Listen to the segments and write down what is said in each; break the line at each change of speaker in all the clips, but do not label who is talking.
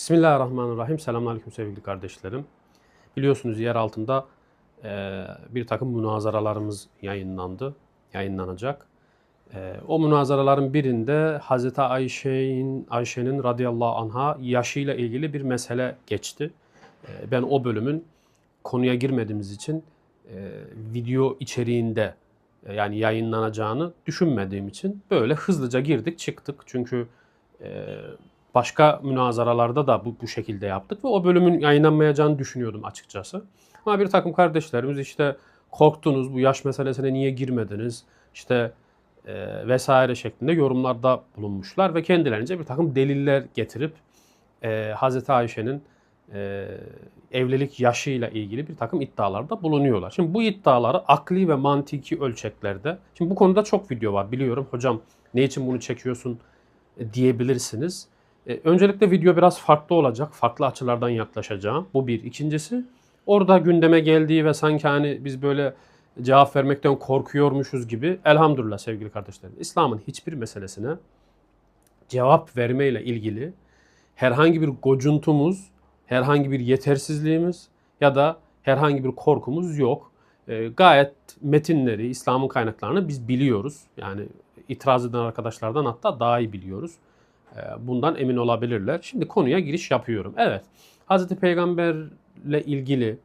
Bismillahirrahmanirrahim. Selamünaleyküm sevgili kardeşlerim. Biliyorsunuz yer altında e, bir takım münazaralarımız yayınlandı, yayınlanacak. E, o münazaraların birinde Hazreti Ayşe'nin Ayşe'nin radıyallahu anha yaşıyla ilgili bir mesele geçti. E, ben o bölümün konuya girmediğimiz için e, video içeriğinde e, yani yayınlanacağını düşünmediğim için böyle hızlıca girdik çıktık. Çünkü e, başka münazaralarda da bu, bu şekilde yaptık ve o bölümün yayınlanmayacağını düşünüyordum açıkçası. Ama bir takım kardeşlerimiz işte korktunuz bu yaş meselesine niye girmediniz işte e, vesaire şeklinde yorumlarda bulunmuşlar ve kendilerince bir takım deliller getirip e, Hazreti Ayşe'nin e, evlilik yaşıyla ilgili bir takım iddialarda bulunuyorlar. Şimdi bu iddiaları akli ve mantiki ölçeklerde, şimdi bu konuda çok video var biliyorum hocam ne için bunu çekiyorsun diyebilirsiniz. E, öncelikle video biraz farklı olacak. Farklı açılardan yaklaşacağım. Bu bir. İkincisi orada gündeme geldiği ve sanki hani biz böyle cevap vermekten korkuyormuşuz gibi elhamdülillah sevgili kardeşlerim. İslam'ın hiçbir meselesine cevap vermeyle ilgili herhangi bir gocuntumuz, herhangi bir yetersizliğimiz ya da herhangi bir korkumuz yok. E, gayet metinleri, İslam'ın kaynaklarını biz biliyoruz. Yani itiraz eden arkadaşlardan hatta daha iyi biliyoruz. E, bundan emin olabilirler. Şimdi konuya giriş yapıyorum. Evet, Hazreti Peygamberle ilgili,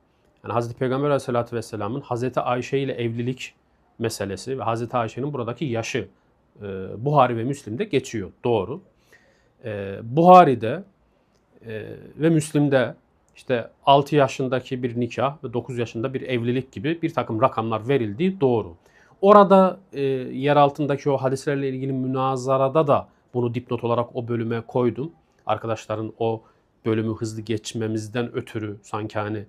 yani Hazreti Peygamber Aleyhisselatü Vesselam'ın Hazreti Ayşe ile evlilik meselesi ve Hazreti Ayşe'nin buradaki yaşı e, Buhari ve Müslim'de geçiyor. Doğru. E, Buhari'de e, ve Müslim'de işte 6 yaşındaki bir nikah ve 9 yaşında bir evlilik gibi bir takım rakamlar verildiği doğru. Orada yer altındaki o hadislerle ilgili münazarada da bunu dipnot olarak o bölüme koydum. Arkadaşların o bölümü hızlı geçmemizden ötürü sanki hani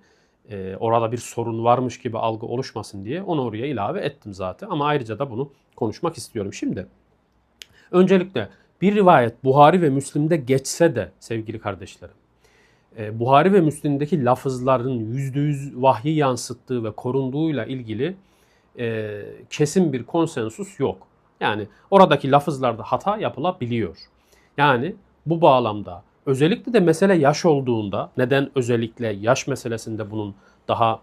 e, orada bir sorun varmış gibi algı oluşmasın diye onu oraya ilave ettim zaten. Ama ayrıca da bunu konuşmak istiyorum. Şimdi öncelikle bir rivayet Buhari ve Müslim'de geçse de sevgili kardeşlerim e, Buhari ve Müslim'deki lafızların %100 vahyi yansıttığı ve korunduğuyla ilgili e, kesin bir konsensus yok. Yani oradaki lafızlarda hata yapılabiliyor. Yani bu bağlamda özellikle de mesele yaş olduğunda neden özellikle yaş meselesinde bunun daha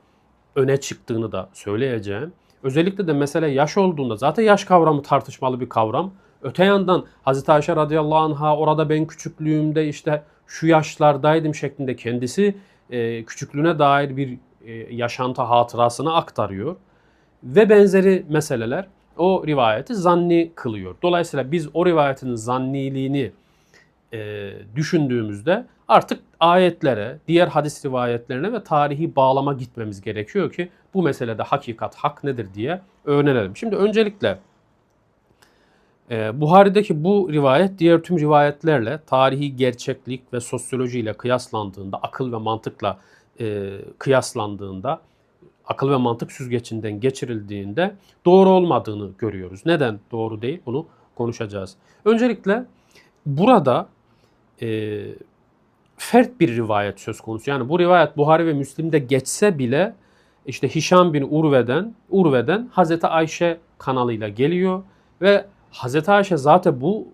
öne çıktığını da söyleyeceğim. Özellikle de mesele yaş olduğunda zaten yaş kavramı tartışmalı bir kavram. Öte yandan Hazreti Ayşe radıyallahu anh'a orada ben küçüklüğümde işte şu yaşlardaydım şeklinde kendisi e, küçüklüğüne dair bir e, yaşantı hatırasını aktarıyor. Ve benzeri meseleler o rivayeti zanni kılıyor. Dolayısıyla biz o rivayetin zanniliğini e, düşündüğümüzde artık ayetlere, diğer hadis rivayetlerine ve tarihi bağlama gitmemiz gerekiyor ki bu meselede hakikat, hak nedir diye öğrenelim. Şimdi öncelikle e, Buhari'deki bu rivayet diğer tüm rivayetlerle tarihi gerçeklik ve sosyolojiyle kıyaslandığında, akıl ve mantıkla e, kıyaslandığında akıl ve mantık süzgecinden geçirildiğinde doğru olmadığını görüyoruz. Neden doğru değil bunu konuşacağız. Öncelikle burada e, fert bir rivayet söz konusu. Yani bu rivayet Buhari ve Müslim'de geçse bile işte Hişam bin Urve'den Urve'den Hazreti Ayşe kanalıyla geliyor ve Hazreti Ayşe zaten bu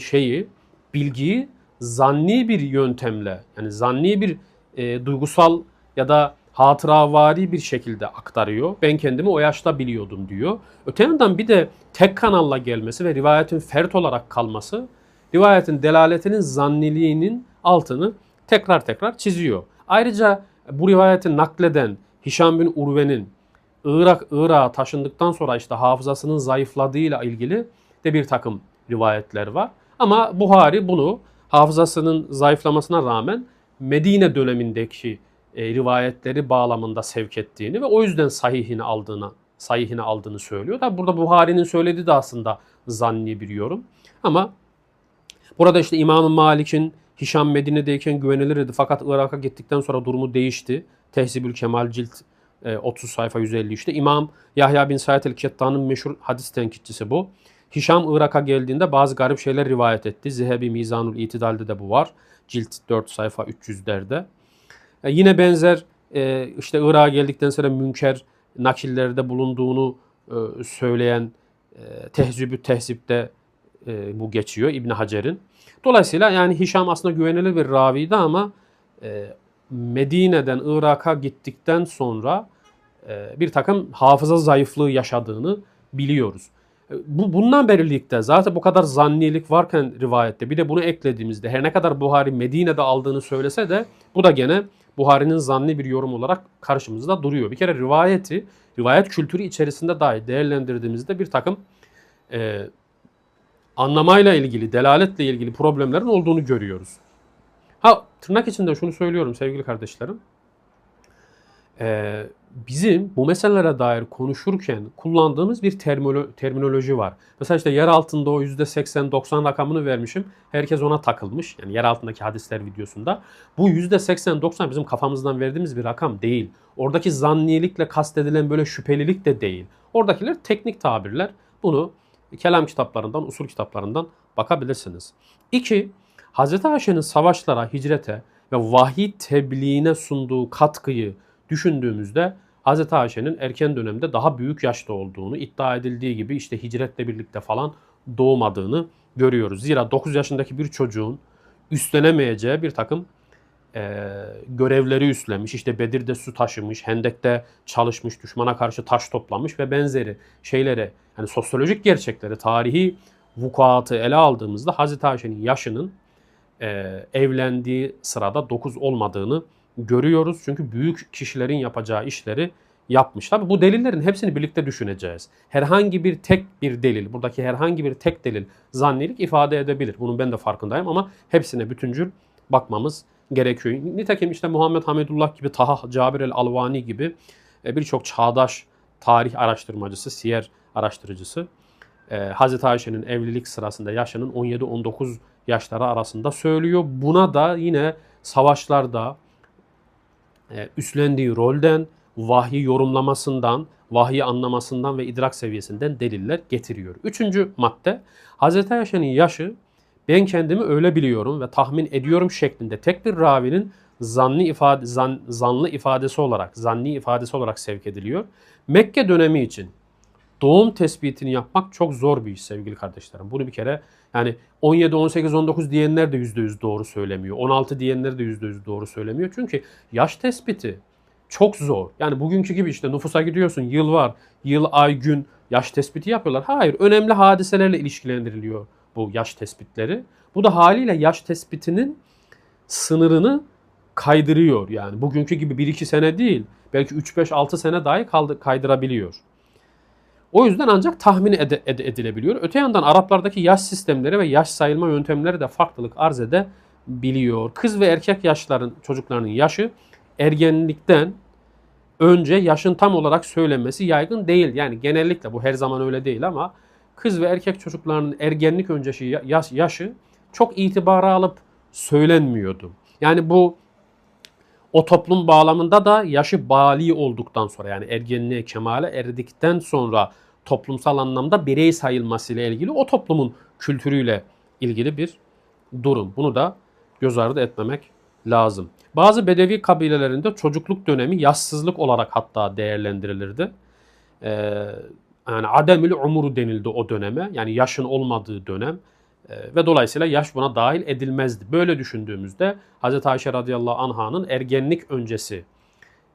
şeyi bilgiyi zanni bir yöntemle yani zanni bir e, duygusal ya da hatıravari bir şekilde aktarıyor. Ben kendimi o yaşta biliyordum diyor. Öte yandan bir de tek kanalla gelmesi ve rivayetin fert olarak kalması rivayetin delaletinin zanniliğinin altını tekrar tekrar çiziyor. Ayrıca bu rivayeti nakleden Hişam bin Urve'nin Irak Irak'a taşındıktan sonra işte hafızasının zayıfladığıyla ilgili de bir takım rivayetler var. Ama Buhari bunu hafızasının zayıflamasına rağmen Medine dönemindeki e, rivayetleri bağlamında sevk ettiğini ve o yüzden sahihini aldığını sahihini aldığını söylüyor. Tabi burada Buhari'nin söylediği de aslında zanni bir yorum. Ama burada işte İmam Malik'in Hişam Medine'deyken güvenilirdi fakat Irak'a gittikten sonra durumu değişti. Tehzibül Kemal cilt 30 e, sayfa 150 işte. İmam Yahya bin Said el-Ketta'nın meşhur hadis tenkitçisi bu. Hişam Irak'a geldiğinde bazı garip şeyler rivayet etti. Zehebi Mizanul İtidal'de de bu var. Cilt 4 sayfa 300'lerde. E, yine benzer e, işte Irak'a geldikten sonra münker nakillerde bulunduğunu e, söyleyen e, Tehzibü Tehzip'te e, bu geçiyor İbn Hacer'in. Dolayısıyla yani Hişam aslında güvenilir bir raviydi ama e, Medine'den Irak'a gittikten sonra e, bir takım hafıza zayıflığı yaşadığını biliyoruz. E, bu bundan berilikte zaten bu kadar zannilik varken rivayette bir de bunu eklediğimizde her ne kadar Buhari Medine'de aldığını söylese de bu da gene Buhari'nin zanni bir yorum olarak karşımızda duruyor. Bir kere rivayeti, rivayet kültürü içerisinde dahi değerlendirdiğimizde bir takım e, anlamayla ilgili, delaletle ilgili problemlerin olduğunu görüyoruz. Ha tırnak içinde şunu söylüyorum sevgili kardeşlerim. Ee, bizim bu meselelere dair konuşurken kullandığımız bir termolo- terminoloji var. Mesela işte yer altında o %80-90 rakamını vermişim. Herkes ona takılmış. Yani yer altındaki hadisler videosunda. Bu %80-90 bizim kafamızdan verdiğimiz bir rakam değil. Oradaki zanniyelikle kastedilen böyle şüphelilik de değil. Oradakiler teknik tabirler. Bunu kelam kitaplarından, usul kitaplarından bakabilirsiniz. İki, Hz. Ayşe'nin savaşlara, hicrete ve vahiy tebliğine sunduğu katkıyı düşündüğümüzde Hz. Ayşe'nin erken dönemde daha büyük yaşta olduğunu, iddia edildiği gibi işte hicretle birlikte falan doğmadığını görüyoruz. Zira 9 yaşındaki bir çocuğun üstlenemeyeceği bir takım e, görevleri üstlenmiş. İşte Bedir'de su taşımış, Hendek'te çalışmış, düşmana karşı taş toplamış ve benzeri şeylere yani sosyolojik gerçekleri, tarihi vukuatı ele aldığımızda Hazreti Ayşe'nin yaşının e, evlendiği sırada 9 olmadığını görüyoruz. Çünkü büyük kişilerin yapacağı işleri yapmış. Tabi bu delillerin hepsini birlikte düşüneceğiz. Herhangi bir tek bir delil, buradaki herhangi bir tek delil zannilik ifade edebilir. Bunun ben de farkındayım ama hepsine bütüncül bakmamız gerekiyor. Nitekim işte Muhammed Hamidullah gibi, Taha Cabir el-Alvani gibi e, birçok çağdaş tarih araştırmacısı, siyer araştırıcısı e, Hazreti Ayşe'nin evlilik sırasında yaşının 17-19 yaşları arasında söylüyor. Buna da yine savaşlarda üstlendiği rolden, vahyi yorumlamasından, vahyi anlamasından ve idrak seviyesinden deliller getiriyor. Üçüncü madde, Hazreti Ayşe'nin yaşı ben kendimi öyle biliyorum ve tahmin ediyorum şeklinde tek bir ravinin zanlı ifade zan, zanlı ifadesi olarak, zanni ifadesi olarak sevk ediliyor. Mekke dönemi için doğum tespitini yapmak çok zor bir iş sevgili kardeşlerim. Bunu bir kere yani 17, 18, 19 diyenler de %100 doğru söylemiyor. 16 diyenler de %100 doğru söylemiyor. Çünkü yaş tespiti çok zor. Yani bugünkü gibi işte nüfusa gidiyorsun yıl var, yıl, ay, gün yaş tespiti yapıyorlar. Hayır önemli hadiselerle ilişkilendiriliyor bu yaş tespitleri. Bu da haliyle yaş tespitinin sınırını kaydırıyor. Yani bugünkü gibi 1-2 sene değil belki 3-5-6 sene dahi kaydırabiliyor. O yüzden ancak tahmin ed- ed- edilebiliyor. Öte yandan Araplardaki yaş sistemleri ve yaş sayılma yöntemleri de farklılık arz edebiliyor. Kız ve erkek yaşların çocuklarının yaşı ergenlikten önce yaşın tam olarak söylenmesi yaygın değil. Yani genellikle bu her zaman öyle değil ama kız ve erkek çocuklarının ergenlik öncesi yaş, yaşı çok itibara alıp söylenmiyordu. Yani bu o toplum bağlamında da yaşı bali olduktan sonra yani ergenliğe kemale erdikten sonra toplumsal anlamda birey sayılmasıyla ilgili o toplumun kültürüyle ilgili bir durum. Bunu da göz ardı etmemek lazım. Bazı bedevi kabilelerinde çocukluk dönemi yaşsızlık olarak hatta değerlendirilirdi. Ee, yani ademül umuru denildi o döneme. Yani yaşın olmadığı dönem. Ee, ve dolayısıyla yaş buna dahil edilmezdi. Böyle düşündüğümüzde Hz. Ayşe radıyallahu anh'ın ergenlik öncesi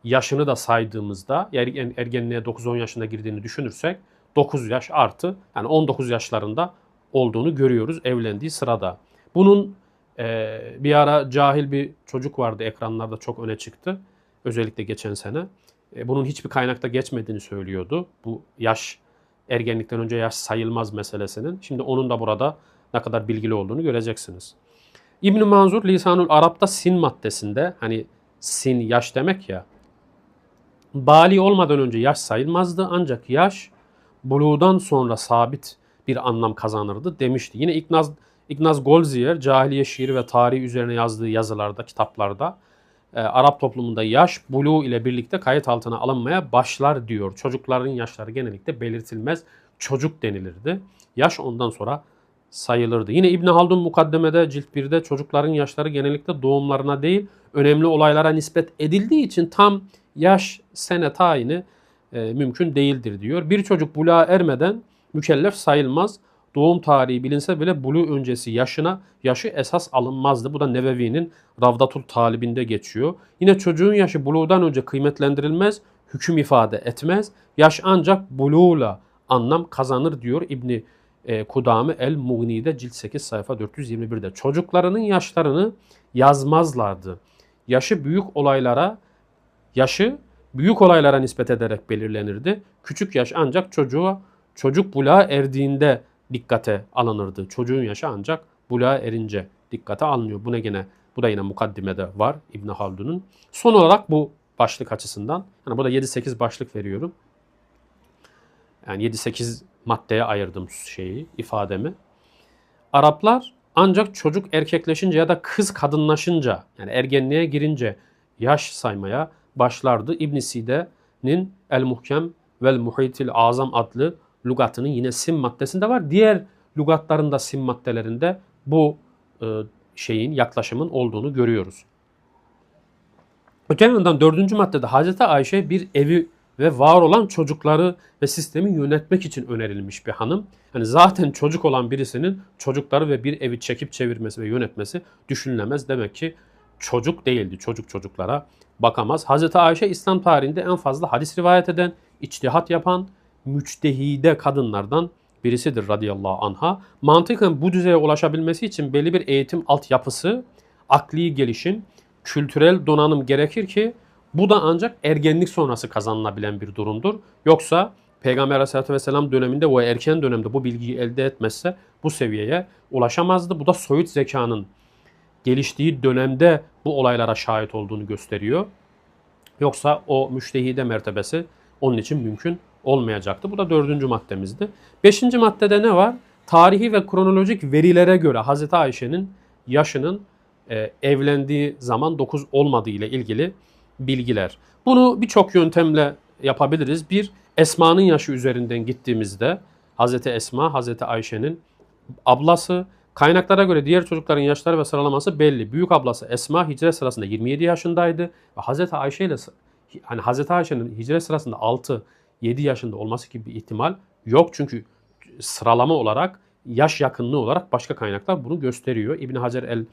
yaşını da saydığımızda ergen, ergenliğe 9-10 yaşında girdiğini düşünürsek 9 yaş artı yani 19 yaşlarında olduğunu görüyoruz evlendiği sırada. Bunun e, bir ara cahil bir çocuk vardı ekranlarda çok öne çıktı. Özellikle geçen sene. E, bunun hiçbir kaynakta geçmediğini söylüyordu. Bu yaş ergenlikten önce yaş sayılmaz meselesinin. Şimdi onun da burada ne kadar bilgili olduğunu göreceksiniz. İbn Manzur Lisanul Arap'ta sin maddesinde hani sin yaş demek ya bali olmadan önce yaş sayılmazdı ancak yaş buluğdan sonra sabit bir anlam kazanırdı demişti. Yine İgnaz, İgnaz Goldziher cahiliye şiiri ve tarihi üzerine yazdığı yazılarda, kitaplarda e, Arap toplumunda yaş buluğ ile birlikte kayıt altına alınmaya başlar diyor. Çocukların yaşları genellikle belirtilmez çocuk denilirdi. Yaş ondan sonra sayılırdı. Yine İbn Haldun mukaddemede cilt 1'de çocukların yaşları genellikle doğumlarına değil önemli olaylara nispet edildiği için tam yaş sene tayini e, mümkün değildir diyor. Bir çocuk buluğa ermeden mükellef sayılmaz. doğum tarihi bilinse bile bulu öncesi yaşına yaşı esas alınmazdı. Bu da Nevevi'nin Ravdatul Talibinde geçiyor. Yine çocuğun yaşı buluğdan önce kıymetlendirilmez, hüküm ifade etmez. Yaş ancak buluğla anlam kazanır diyor İbni e, Kudame El Mughni'de cilt 8 sayfa 421'de. Çocuklarının yaşlarını yazmazlardı. Yaşı büyük olaylara yaşı büyük olaylara nispet ederek belirlenirdi. Küçük yaş ancak çocuğa çocuk buluğa erdiğinde dikkate alınırdı. Çocuğun yaşı ancak buluğa erince dikkate alınıyor. Bu ne gene bu da yine mukaddimede var İbn Haldun'un. Son olarak bu başlık açısından yani bu da 7-8 başlık veriyorum. Yani 7-8 maddeye ayırdım şeyi, ifademi. Araplar ancak çocuk erkekleşince ya da kız kadınlaşınca yani ergenliğe girince yaş saymaya başlardı. İbn Side'nin El Muhkem vel Muhitil Azam adlı lugatının yine sim maddesinde var. Diğer lugatlarında sim maddelerinde bu e, şeyin yaklaşımın olduğunu görüyoruz. Öte yandan dördüncü maddede Hazreti Ayşe bir evi ve var olan çocukları ve sistemi yönetmek için önerilmiş bir hanım. Yani zaten çocuk olan birisinin çocukları ve bir evi çekip çevirmesi ve yönetmesi düşünülemez. Demek ki çocuk değildi. Çocuk çocuklara bakamaz. Hazreti Ayşe İslam tarihinde en fazla hadis rivayet eden, içtihat yapan, müçtehide kadınlardan birisidir radıyallahu anha. Mantıken bu düzeye ulaşabilmesi için belli bir eğitim altyapısı, akli gelişim, kültürel donanım gerekir ki bu da ancak ergenlik sonrası kazanılabilen bir durumdur. Yoksa Peygamber Aleyhisselatü Vesselam döneminde o erken dönemde bu bilgiyi elde etmezse bu seviyeye ulaşamazdı. Bu da soyut zekanın geliştiği dönemde bu olaylara şahit olduğunu gösteriyor. Yoksa o müştehide mertebesi onun için mümkün olmayacaktı. Bu da dördüncü maddemizdi. Beşinci maddede ne var? Tarihi ve kronolojik verilere göre Hazreti Ayşe'nin yaşının e, evlendiği zaman 9 olmadığı ile ilgili bilgiler. Bunu birçok yöntemle yapabiliriz. Bir, Esma'nın yaşı üzerinden gittiğimizde Hazreti Esma, Hazreti Ayşe'nin ablası, kaynaklara göre diğer çocukların yaşları ve sıralaması belli. Büyük ablası Esma hicret sırasında 27 yaşındaydı ve Hazreti Ayşe ile hani Hazreti Ayşe'nin hicret sırasında 6 7 yaşında olması gibi bir ihtimal yok. Çünkü sıralama olarak yaş yakınlığı olarak başka kaynaklar bunu gösteriyor. İbn Hacer el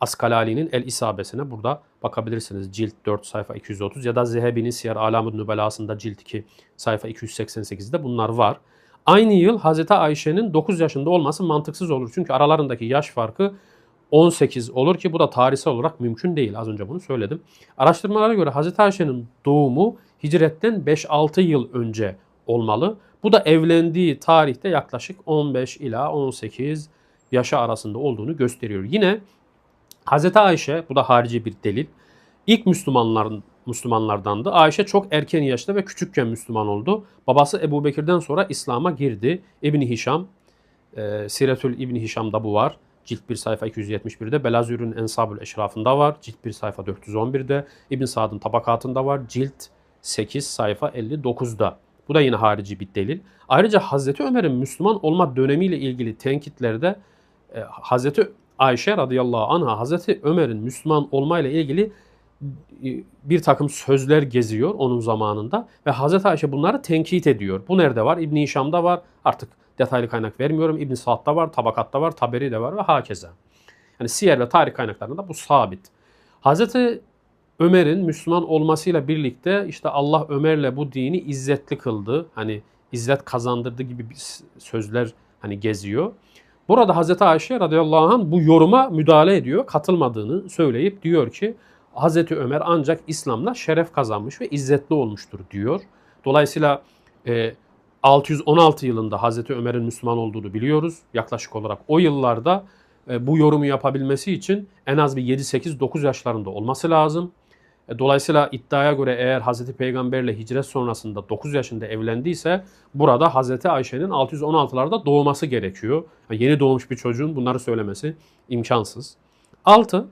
Askalali'nin El İsabesine burada bakabilirsiniz. Cilt 4 sayfa 230 ya da Zehebi'nin Siyer Alamud Nübelası'nda cilt 2 sayfa 288'de bunlar var. Aynı yıl Hazreti Ayşe'nin 9 yaşında olması mantıksız olur. Çünkü aralarındaki yaş farkı 18 olur ki bu da tarihsel olarak mümkün değil. Az önce bunu söyledim. Araştırmalara göre Hazreti Ayşe'nin doğumu hicretten 5-6 yıl önce olmalı. Bu da evlendiği tarihte yaklaşık 15 ila 18 yaşa arasında olduğunu gösteriyor. Yine Hazreti Ayşe, bu da harici bir delil, ilk Müslümanların Müslümanlardandı. Ayşe çok erken yaşta ve küçükken Müslüman oldu. Babası Ebu Bekir'den sonra İslam'a girdi. İbni Hişam, e, Siretül İbni Hişam'da bu var. Cilt 1 sayfa 271'de. Belazür'ün Ensabül Eşraf'ında var. Cilt 1 sayfa 411'de. İbn Sad'ın tabakatında var. Cilt 8 sayfa 59'da. Bu da yine harici bir delil. Ayrıca Hazreti Ömer'in Müslüman olma dönemiyle ilgili tenkitlerde e, Hazreti Ayşe radıyallahu anha Hazreti Ömer'in Müslüman olmayla ilgili e, bir takım sözler geziyor onun zamanında ve Hazreti Ayşe bunları tenkit ediyor. Bu nerede var? İbn Hişam'da var. Artık detaylı kaynak vermiyorum. İbn Sa'd'da var, Tabakat'ta var, Taberi'de var ve hakeza. Yani siyer ve tarih kaynaklarında bu sabit. Hazreti Ömer'in Müslüman olmasıyla birlikte işte Allah Ömer'le bu dini izzetli kıldı. Hani izzet kazandırdı gibi sözler hani geziyor. Burada Hazreti Ayşe radıyallahu anh bu yoruma müdahale ediyor. Katılmadığını söyleyip diyor ki Hazreti Ömer ancak İslam'la şeref kazanmış ve izzetli olmuştur diyor. Dolayısıyla e, 616 yılında Hazreti Ömer'in Müslüman olduğunu biliyoruz. Yaklaşık olarak o yıllarda e, bu yorumu yapabilmesi için en az bir 7-8-9 yaşlarında olması lazım. E, dolayısıyla iddiaya göre eğer Hazreti Peygamberle hicret sonrasında 9 yaşında evlendiyse burada Hazreti Ayşe'nin 616'larda doğması gerekiyor. Yani yeni doğmuş bir çocuğun bunları söylemesi imkansız. 6.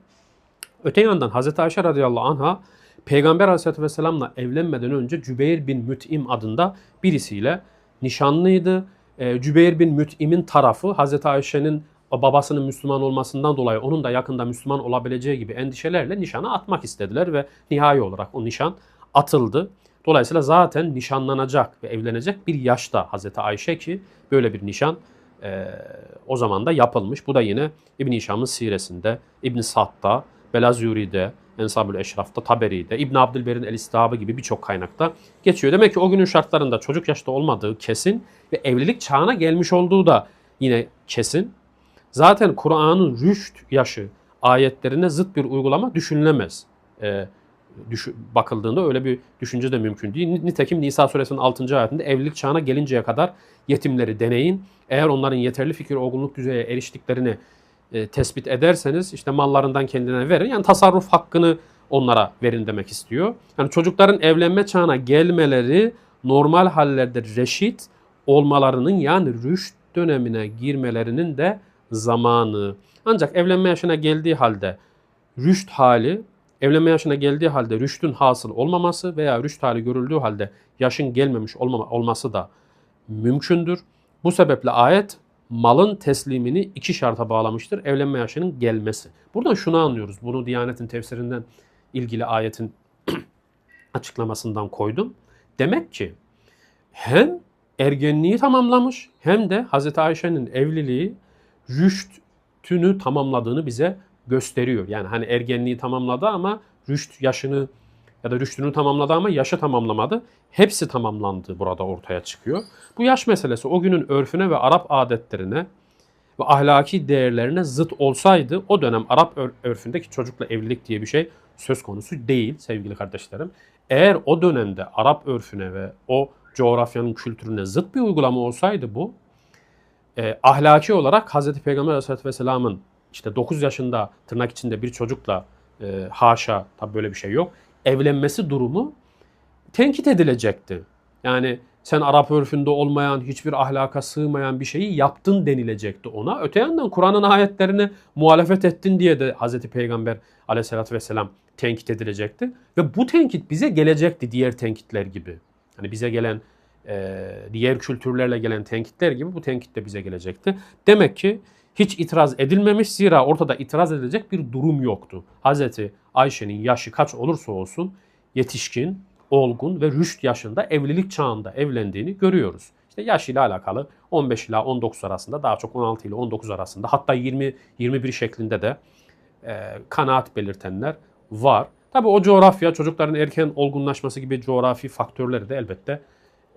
Öte yandan Hazreti Ayşe radıyallahu anha Peygamber aleyhissalatü vesselamla evlenmeden önce Cübeyr bin Müt'im adında birisiyle nişanlıydı. E, Cübeyr bin Müt'im'in tarafı Hazreti Ayşe'nin babasının Müslüman olmasından dolayı onun da yakında Müslüman olabileceği gibi endişelerle nişanı atmak istediler ve nihai olarak o nişan atıldı. Dolayısıyla zaten nişanlanacak ve evlenecek bir yaşta Hazreti Ayşe ki böyle bir nişan e, o zaman da yapılmış. Bu da yine İbn-i Hişam'ın siresinde, İbn-i Sad'da, Belazuri'de, Ensabül Eşraf'ta, Taberi'de, İbn Abdülber'in El İstihabı gibi birçok kaynakta geçiyor. Demek ki o günün şartlarında çocuk yaşta olmadığı kesin ve evlilik çağına gelmiş olduğu da yine kesin. Zaten Kur'an'ın rüşt yaşı ayetlerine zıt bir uygulama düşünülemez. Ee, düş- bakıldığında öyle bir düşünce de mümkün değil. Nitekim Nisa suresinin 6. ayetinde evlilik çağına gelinceye kadar yetimleri deneyin. Eğer onların yeterli fikir olgunluk düzeye eriştiklerini e, tespit ederseniz işte mallarından kendine verin. Yani tasarruf hakkını onlara verin demek istiyor. Yani çocukların evlenme çağına gelmeleri normal hallerde reşit olmalarının yani rüşt dönemine girmelerinin de zamanı. Ancak evlenme yaşına geldiği halde rüşt hali, evlenme yaşına geldiği halde rüştün hasıl olmaması veya rüşt hali görüldüğü halde yaşın gelmemiş olması da mümkündür. Bu sebeple ayet malın teslimini iki şarta bağlamıştır. Evlenme yaşının gelmesi. Buradan şunu anlıyoruz. Bunu Diyanet'in tefsirinden ilgili ayetin açıklamasından koydum. Demek ki hem ergenliği tamamlamış hem de Hz. Ayşe'nin evliliği rüştünü tamamladığını bize gösteriyor. Yani hani ergenliği tamamladı ama rüşt yaşını ya da rüştünü tamamladı ama yaşı tamamlamadı. Hepsi tamamlandı burada ortaya çıkıyor. Bu yaş meselesi o günün örfüne ve Arap adetlerine ve ahlaki değerlerine zıt olsaydı o dönem Arap örfündeki çocukla evlilik diye bir şey söz konusu değil sevgili kardeşlerim. Eğer o dönemde Arap örfüne ve o coğrafyanın kültürüne zıt bir uygulama olsaydı bu e, ahlaki olarak Hz. Peygamber Aleyhisselatü Vesselam'ın işte 9 yaşında tırnak içinde bir çocukla e, haşa tabi böyle bir şey yok evlenmesi durumu tenkit edilecekti. Yani sen Arap örfünde olmayan, hiçbir ahlaka sığmayan bir şeyi yaptın denilecekti ona. Öte yandan Kur'an'ın ayetlerini muhalefet ettin diye de Hz. Peygamber aleyhissalatü vesselam tenkit edilecekti. Ve bu tenkit bize gelecekti diğer tenkitler gibi. Hani bize gelen diğer kültürlerle gelen tenkitler gibi bu tenkit de bize gelecekti. Demek ki hiç itiraz edilmemiş zira ortada itiraz edilecek bir durum yoktu. Hazreti Ayşe'nin yaşı kaç olursa olsun yetişkin, olgun ve rüşt yaşında evlilik çağında evlendiğini görüyoruz. İşte yaş ile alakalı 15 ile 19 arasında daha çok 16 ile 19 arasında hatta 20 21 şeklinde de e, kanaat belirtenler var. Tabi o coğrafya çocukların erken olgunlaşması gibi coğrafi faktörleri de elbette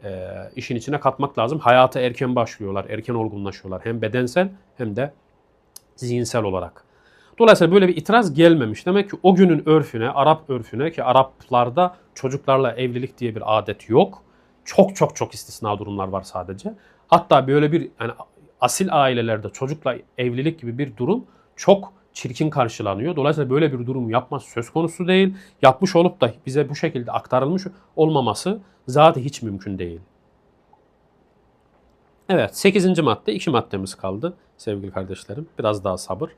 e, işin içine katmak lazım. Hayata erken başlıyorlar, erken olgunlaşıyorlar. Hem bedensel hem de zihinsel olarak. Dolayısıyla böyle bir itiraz gelmemiş. Demek ki o günün örfüne, Arap örfüne ki Araplarda çocuklarla evlilik diye bir adet yok. Çok çok çok istisna durumlar var sadece. Hatta böyle bir yani asil ailelerde çocukla evlilik gibi bir durum çok çirkin karşılanıyor. Dolayısıyla böyle bir durum yapması söz konusu değil. Yapmış olup da bize bu şekilde aktarılmış olmaması zaten hiç mümkün değil. Evet 8. madde 2 maddemiz kaldı sevgili kardeşlerim. Biraz daha sabır.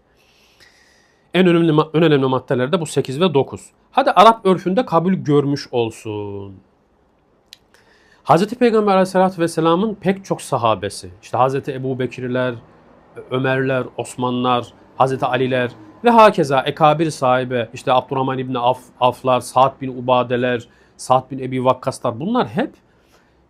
En önemli, en önemli maddeler de bu 8 ve 9. Hadi Arap örfünde kabul görmüş olsun. Hz. Peygamber aleyhissalatü vesselamın pek çok sahabesi, işte Hz. Ebu Bekirler, Ömerler, Osmanlar, Hz. Aliler ve hakeza ekabir sahibi işte Abdurrahman İbni Af, Aflar, Sa'd bin Ubadeler, Sa'd bin Ebi Vakkaslar bunlar hep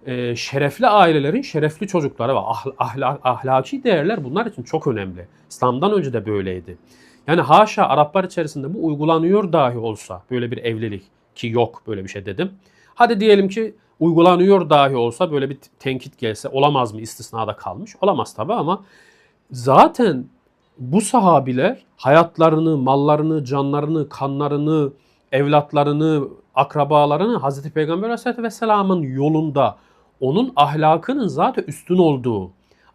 e, şerefli ailelerin şerefli çocukları ve ahl, ahlaki değerler bunlar için çok önemli. İslam'dan önce de böyleydi. Yani haşa Araplar içerisinde bu uygulanıyor dahi olsa böyle bir evlilik ki yok böyle bir şey dedim. Hadi diyelim ki uygulanıyor dahi olsa böyle bir tenkit gelse olamaz mı istisnada kalmış? Olamaz tabi ama zaten bu sahabiler hayatlarını, mallarını, canlarını, kanlarını, evlatlarını, akrabalarını Hazreti Peygamber Aleyhisselatü Vesselam'ın yolunda onun ahlakının zaten üstün olduğu,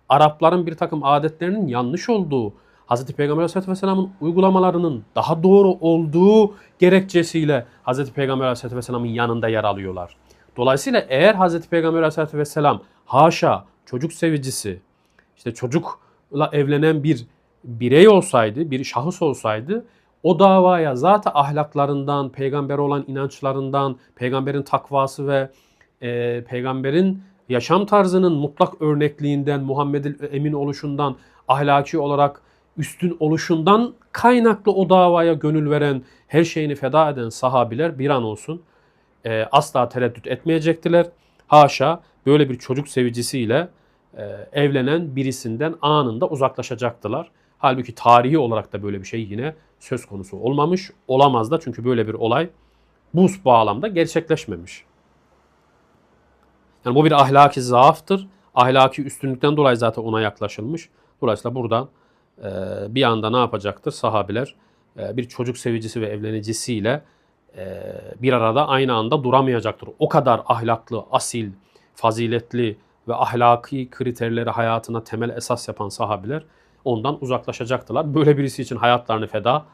Arapların bir takım adetlerinin yanlış olduğu, Hz. Peygamber Aleyhisselatü Vesselam'ın uygulamalarının daha doğru olduğu gerekçesiyle Hz. Peygamber Aleyhisselatü Vesselam'ın yanında yer alıyorlar. Dolayısıyla eğer Hz. Peygamber Aleyhisselatü Vesselam haşa çocuk sevicisi, işte çocukla evlenen bir birey olsaydı, bir şahıs olsaydı o davaya zaten ahlaklarından, peygamber olan inançlarından, peygamberin takvası ve e, peygamberin yaşam tarzının mutlak örnekliğinden, Muhammed'in emin oluşundan, ahlaki olarak üstün oluşundan kaynaklı o davaya gönül veren, her şeyini feda eden sahabiler bir an olsun e, asla tereddüt etmeyecektiler. Haşa böyle bir çocuk sevicisiyle e, evlenen birisinden anında uzaklaşacaktılar. Halbuki tarihi olarak da böyle bir şey yine söz konusu olmamış. Olamaz da çünkü böyle bir olay bu bağlamda gerçekleşmemiş. Yani bu bir ahlaki zaaftır. Ahlaki üstünlükten dolayı zaten ona yaklaşılmış. Dolayısıyla buradan e, bir anda ne yapacaktır sahabiler? E, bir çocuk sevicisi ve evlenicisiyle e, bir arada aynı anda duramayacaktır. O kadar ahlaklı, asil, faziletli ve ahlaki kriterleri hayatına temel esas yapan sahabiler ondan uzaklaşacaktılar. Böyle birisi için hayatlarını feda,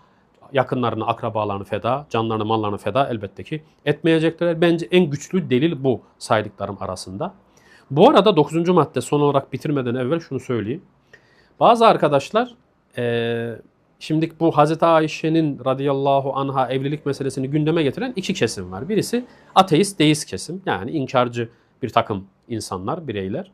yakınlarını, akrabalarını feda, canlarını, mallarını feda elbette ki etmeyecekler. Bence en güçlü delil bu saydıklarım arasında. Bu arada 9. madde son olarak bitirmeden evvel şunu söyleyeyim. Bazı arkadaşlar e, şimdi bu Hazreti Ayşe'nin radıyallahu anha evlilik meselesini gündeme getiren iki kesim var. Birisi ateist, deist kesim yani inkarcı bir takım insanlar, bireyler.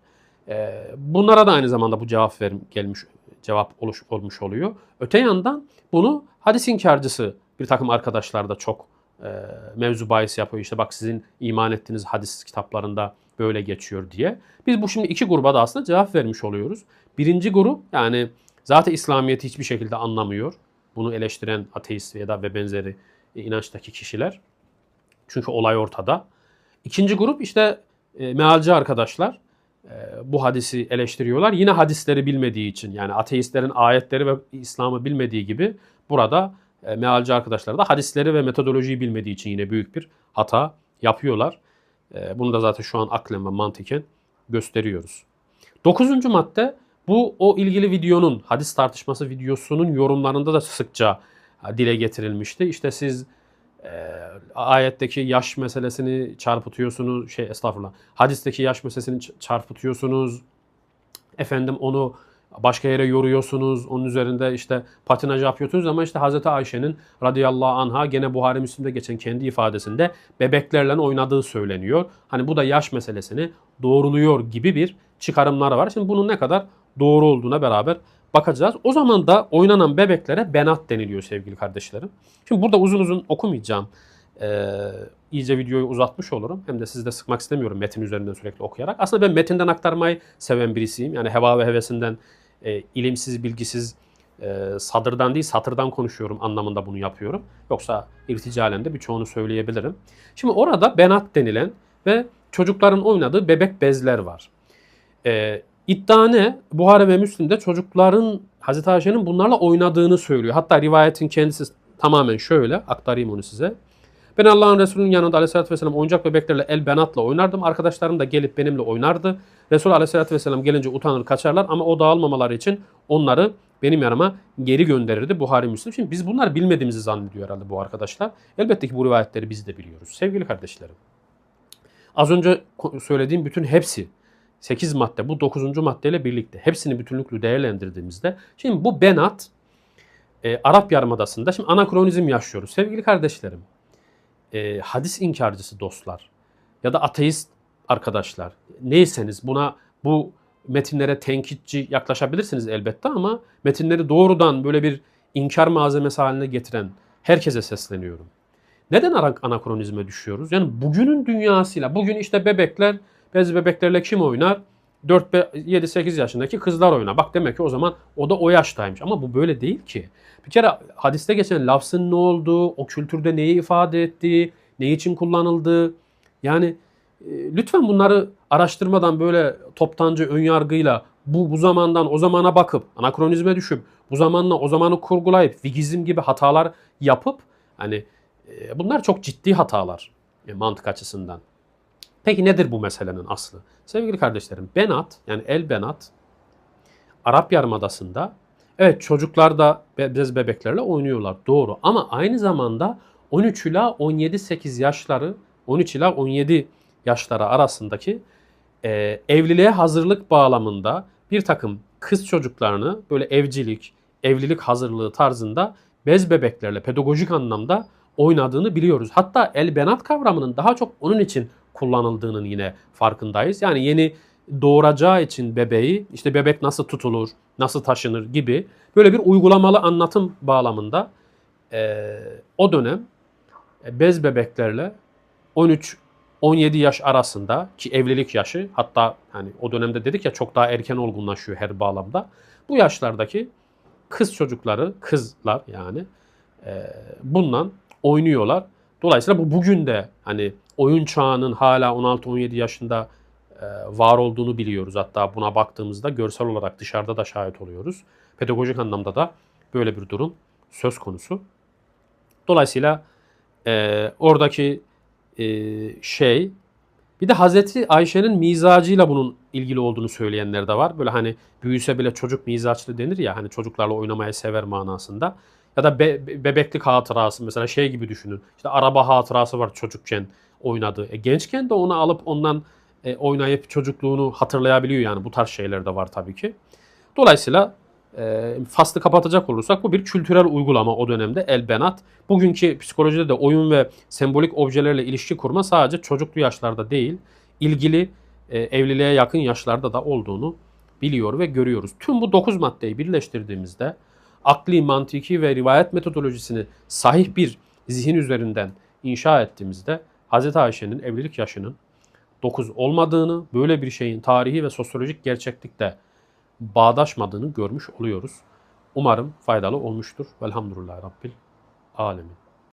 E, bunlara da aynı zamanda bu cevap verim, gelmiş cevap oluş, olmuş oluyor. Öte yandan bunu hadis inkarcısı bir takım arkadaşlar da çok e, mevzu bahis yapıyor. İşte bak sizin iman ettiğiniz hadis kitaplarında böyle geçiyor diye. Biz bu şimdi iki gruba da aslında cevap vermiş oluyoruz. Birinci grup yani zaten İslamiyet'i hiçbir şekilde anlamıyor. Bunu eleştiren ateist ya da ve benzeri inançtaki kişiler. Çünkü olay ortada. İkinci grup işte e, mealci arkadaşlar bu hadisi eleştiriyorlar. Yine hadisleri bilmediği için yani ateistlerin ayetleri ve İslam'ı bilmediği gibi burada e, mealci arkadaşlar da hadisleri ve metodolojiyi bilmediği için yine büyük bir hata yapıyorlar. E, bunu da zaten şu an aklen ve mantıken gösteriyoruz. Dokuzuncu madde bu o ilgili videonun hadis tartışması videosunun yorumlarında da sıkça dile getirilmişti. İşte siz e, ayetteki yaş meselesini çarpıtıyorsunuz. Şey estağfurullah. Hadisteki yaş meselesini çarpıtıyorsunuz. Efendim onu başka yere yoruyorsunuz. Onun üzerinde işte patinaj yapıyorsunuz ama işte Hazreti Ayşe'nin radıyallahu anha gene Buhari Müslim'de geçen kendi ifadesinde bebeklerle oynadığı söyleniyor. Hani bu da yaş meselesini doğruluyor gibi bir çıkarımları var. Şimdi bunun ne kadar doğru olduğuna beraber bakacağız. O zaman da oynanan bebeklere benat deniliyor sevgili kardeşlerim. Şimdi burada uzun uzun okumayacağım. Ee, iyice videoyu uzatmış olurum. Hem de sizi de sıkmak istemiyorum metin üzerinden sürekli okuyarak. Aslında ben metinden aktarmayı seven birisiyim. Yani heva ve hevesinden e, ilimsiz, bilgisiz, e, sadırdan değil satırdan konuşuyorum anlamında bunu yapıyorum. Yoksa irticalen de birçoğunu söyleyebilirim. Şimdi orada benat denilen ve çocukların oynadığı bebek bezler var. E, iddia ne? Buhari ve Müslim'de çocukların Hazreti Ayşe'nin bunlarla oynadığını söylüyor. Hatta rivayetin kendisi tamamen şöyle aktarayım onu size. Ben Allah'ın Resulü'nün yanında aleyhissalatü vesselam oyuncak bebeklerle el benatla oynardım. Arkadaşlarım da gelip benimle oynardı. Resul aleyhissalatü vesselam gelince utanır kaçarlar ama o dağılmamaları için onları benim yanıma geri gönderirdi Buhari Müslim. Şimdi biz bunlar bilmediğimizi zannediyor herhalde bu arkadaşlar. Elbette ki bu rivayetleri biz de biliyoruz. Sevgili kardeşlerim. Az önce söylediğim bütün hepsi 8 madde bu 9. maddeyle birlikte hepsini bütünlüklü değerlendirdiğimizde şimdi bu benat e, Arap Yarımadası'nda şimdi anakronizm yaşıyoruz. Sevgili kardeşlerim e, hadis inkarcısı dostlar ya da ateist arkadaşlar neyseniz buna bu metinlere tenkitçi yaklaşabilirsiniz elbette ama metinleri doğrudan böyle bir inkar malzemesi haline getiren herkese sesleniyorum. Neden anakronizme düşüyoruz? Yani bugünün dünyasıyla, bugün işte bebekler, bez bebeklerle kim oynar? 4 7-8 yaşındaki kızlar oynar. Bak demek ki o zaman o da o yaştaymış. Ama bu böyle değil ki. Bir kere hadiste geçen lafzın ne olduğu, o kültürde neyi ifade ettiği, ne için kullanıldığı. Yani e, lütfen bunları araştırmadan böyle toptancı ön yargıyla bu, bu zamandan o zamana bakıp anakronizme düşüp bu zamanla o zamanı kurgulayıp vigizm gibi hatalar yapıp hani e, bunlar çok ciddi hatalar e, mantık açısından. Peki nedir bu meselenin aslı? Sevgili kardeşlerim benat yani el benat Arap Yarımadası'nda evet çocuklar da bez bebeklerle oynuyorlar doğru ama aynı zamanda 13 ila 17-8 yaşları 13 ila 17 yaşları arasındaki e, evliliğe hazırlık bağlamında bir takım kız çocuklarını böyle evcilik, evlilik hazırlığı tarzında bez bebeklerle pedagojik anlamda oynadığını biliyoruz. Hatta el benat kavramının daha çok onun için kullanıldığının yine farkındayız. Yani yeni doğuracağı için bebeği işte bebek nasıl tutulur, nasıl taşınır gibi böyle bir uygulamalı anlatım bağlamında e, o dönem e, bez bebeklerle 13 17 yaş arasında ki evlilik yaşı hatta hani o dönemde dedik ya çok daha erken olgunlaşıyor her bağlamda. Bu yaşlardaki kız çocukları, kızlar yani e, bundan oynuyorlar. Dolayısıyla bu bugün de hani oyun çağının hala 16-17 yaşında e, var olduğunu biliyoruz. Hatta buna baktığımızda görsel olarak dışarıda da şahit oluyoruz. Pedagojik anlamda da böyle bir durum söz konusu. Dolayısıyla e, oradaki e, şey bir de Hazreti Ayşe'nin mizacıyla bunun ilgili olduğunu söyleyenler de var. Böyle hani büyüse bile çocuk mizaçlı denir ya hani çocuklarla oynamayı sever manasında. Ya da be- be- bebeklik hatırası mesela şey gibi düşünün. İşte araba hatırası var çocukken oynadığı. E, gençken de onu alıp ondan e, oynayıp çocukluğunu hatırlayabiliyor yani bu tarz şeyler de var tabii ki. Dolayısıyla e, faslı kapatacak olursak bu bir kültürel uygulama o dönemde el benat. Bugünkü psikolojide de oyun ve sembolik objelerle ilişki kurma sadece çocuklu yaşlarda değil, ilgili e, evliliğe yakın yaşlarda da olduğunu biliyor ve görüyoruz. Tüm bu 9 maddeyi birleştirdiğimizde akli, mantiki ve rivayet metodolojisini sahih bir zihin üzerinden inşa ettiğimizde Hz. Ayşe'nin evlilik yaşının 9 olmadığını, böyle bir şeyin tarihi ve sosyolojik gerçeklikte bağdaşmadığını görmüş oluyoruz. Umarım faydalı olmuştur. Velhamdülillahi Rabbil Alemin.